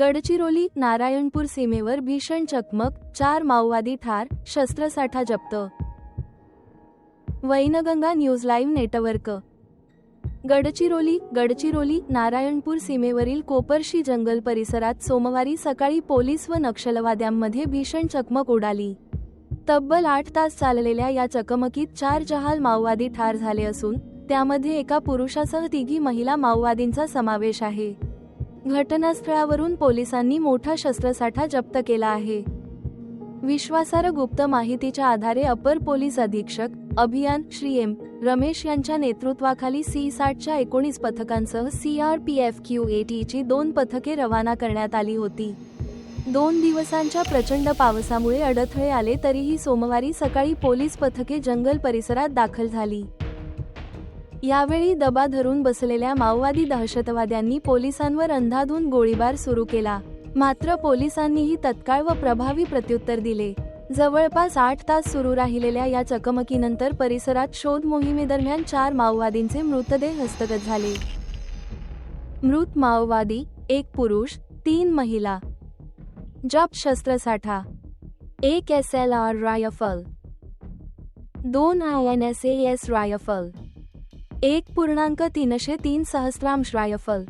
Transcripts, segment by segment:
गडचिरोली नारायणपूर सीमेवर भीषण चकमक चार माओवादी ठार शस्त्रसाठा जप्त. Wainganga news live network. Gadchiroli Gadchiroli Narayanpur सीमेवरील कोपरशी जंगल परिसरात सोमवारी सकाळी पोलीस व नक्षलवाद्यांमध्ये भीषण चकमक उडाली. तब्बल आठ तास चाललेल्या या चकमकीत चार जहाल माओवादी ठार झाले असून त्यामध्ये एका पुरुषासह तिघी महिला माओवादींचा समावेश आहे. घटनास्थळावरून पोलिसांनी मोठा शस्त्रसाठा जप्त केला आहे. विश्वासार्ह गुप्त माहितीच्या आधारे अपर पोलीस अधीक्षक अभियान श्री एम रमेश यांच्या नेतृत्वाखाली सी साठच्या एकोणीस पथकांसह C R P F Q A टीची दोन पथके रवाना करण्यात आली होती. दोन दिवसांच्या प्रचंड पावसामुळे अडथळे आले तरीही सोमवारी सकाळी पोलीस पथके जंगल परिसरात दाखल झाली. यावेळी दबा धरून बसलेल्या माओवादी दहशतवाद्यांनी पोलिसांवर अंधाधून गोळीबार सुरू केला. मात्र पोलिसांनीही तत्काळ व प्रभावी प्रत्युत्तर दिले. जवळपास आठ तास सुरू राहिलेल्या या चकमकीनंतर परिसरात शोध मोहिमेदरम्यान चार माओवादींचे मृतदेह हस्तगत झाले. मृत माओवादी एक पुरुष तीन महिला. जप शस्त्रसाठा. एक एस एल आर रायफल. दोन I N S S rifle. एक पूर्णांक तीनशे तीन सहस्रांश रायफल.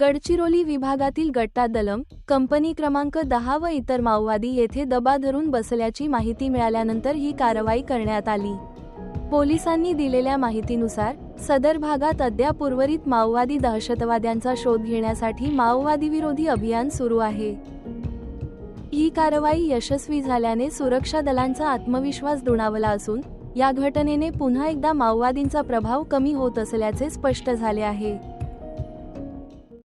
गडचिरोली विभागातील गट्टा दलम कंपनी क्रमांक दहा व इतर माओवादी येथे दबा धरून बसल्याची माहिती मिळाल्यानंतर ही कारवाई करण्यात आली. पोलिसांनी दिलेल्या माहितीनुसार सदर भागात अद्याप उर्वरित माओवादी दहशतवाद्यांचा शोध घेण्यासाठी माओवादी विरोधी अभियान सुरू आहे. ही कारवाई यशस्वी झाल्याने सुरक्षा दलांचा आत्मविश्वास दुणावला असून या घटनेने पुन्हा एकदा माओवादींचा प्रभाव कमी होत असल्याचे स्पष्ट झाले आहे.